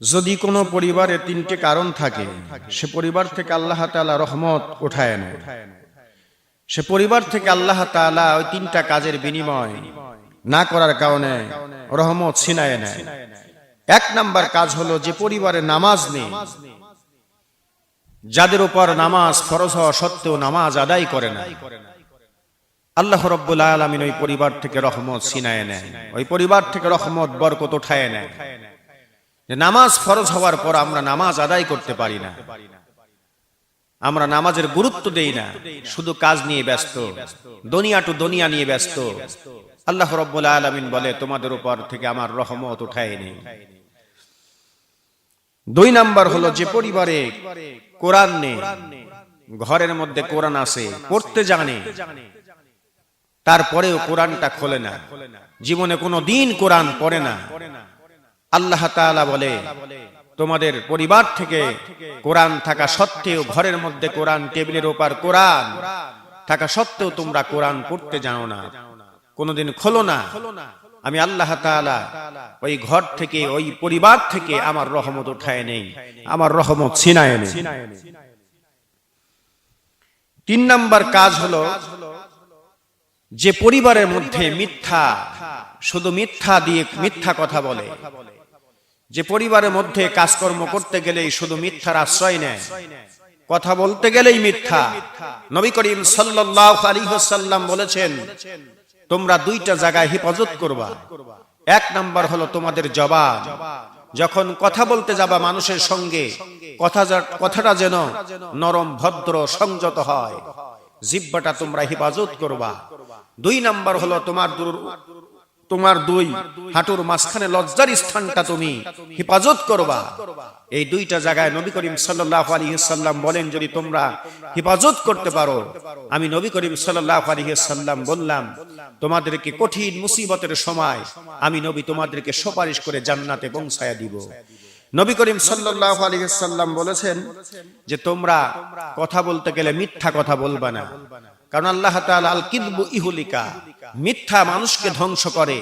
যদি কোনো পরিবারে তিনটে কারণ থাকে, সে পরিবার থেকে আল্লাহ তাআলা রহমত উঠায় নেয়। সে পরিবার থেকে আল্লাহ তাআলা ওই তিনটা কাজের বিনিময় না করার কারণে রহমত ছিনায় নেয়। এক নাম্বার কাজ হলো যে পরিবারে নামাজ নেই, যাদের উপর নামাজ ফরজ হওয়া সত্ত্বেও নামাজ আদায় করে না। আল্লাহ রব্বুল আলমিন ওই পরিবার থেকে রহমত ছিনায় নেয়, ওই পরিবার থেকে রহমত বরকত উঠায় নেয়। যে নামাজ ফরজ হওয়ার পর আমরা নামাজ আদায় করতে পারি না। আমরা নামাজের গুরুত্ব দেই না। শুধু কাজ নিয়ে ব্যস্ত, দুনিয়া টু দুনিয়া নিয়ে ব্যস্ত। আল্লাহ রব্বুল আলমিন বলে, তোমাদের উপর থেকে আমার রহমত উঠায় নেই দুই নাম্বার হলো যে পরিবারে কোরআন নেই, ঘরের মধ্যে কোরআন আছে, পড়তে জানে, তারপরেও কোরআনটা খোলে না। জীবনে কোনো দিন কোরআন পড়ে না। আল্লাহ তাআলা বলে, তোমাদের পরিবার থেকে কোরআন থাকা সত্ত্বেও ঘরের মধ্যে কোরআন, টেবিলের ওপর কোরআন থাকা সত্ত্বেও তোমরা কোরআন পড়তে জানো না। কোনোদিন খোলো না। আমি আল্লাহ ওই ঘর থেকে, ওই পরিবার থেকে আমার রহমত উঠায় নেই, আমার রহমত ছিনায় নেই। তিন নাম্বার কাজ হলো, যে পরিবারের মধ্যে মিথ্যা, শুধু মিথ্যা দিয়ে মিথ্যা কথা বলে যে পরিবারের মধ্যে কাজকর্ম করতে গেলেই শুধু মিথ্যার আশ্রয় নেয়। কথা বলতে গেলেই মিথ্যা। নবী করিম আলাইহি বলেছেন, তোমরা দুইটা জায়গায় হেফাজত করবা। এক নাম্বার হলো তোমাদের জবান। যখন কথা বলতে যাবা মানুষের সঙ্গে, কথা কথাটা যেন নরম, ভদ্র, সংযত হয়। জিব্বাটা তোমরা হেফাজত করবা। দুই নাম্বার হলো তোমার তোমার দুই হাঁটুর মাঝখানে লজ্জার স্থানটা তুমি হেফাজত করবা। এই দুইটা জায়গায় নবী করিম সাল্লাল্লাহু আলাইহি সাল্লাম বলেন, যদি তোমরা হেফাজত করতে পারো, আমি নবী করিম সাল্লাল্লাহু আলাইহি সাল্লাম বললাম, তোমাদেরকে কঠিন মুসিবতের সময় আমি নবী তোমাদেরকে সুপারিশ করে জান্নাতে পৌঁছায়া দিব। নবী করিম সাল্লাল্লাহু আলাইহি সাল্লাম বলেছেন যে, তোমরা কথা বলতে গেলে মিথ্যা কথা বলবা না। কারণ আল্লাহ আল কিদবু ইহুলিকা, মিথ্যা মানুষকে ধ্বংস করে,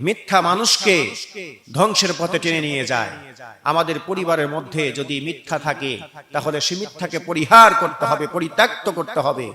মিথ্যা মানুষকে ধ্বংসের পথে টেনে নিয়ে যায়। আমাদের পরিবারের মধ্যে যদি মিথ্যা থাকে, তাহলে সে মিথ্যাকে পরিহার করতে হবে, পরিত্যক্ত করতে হবে।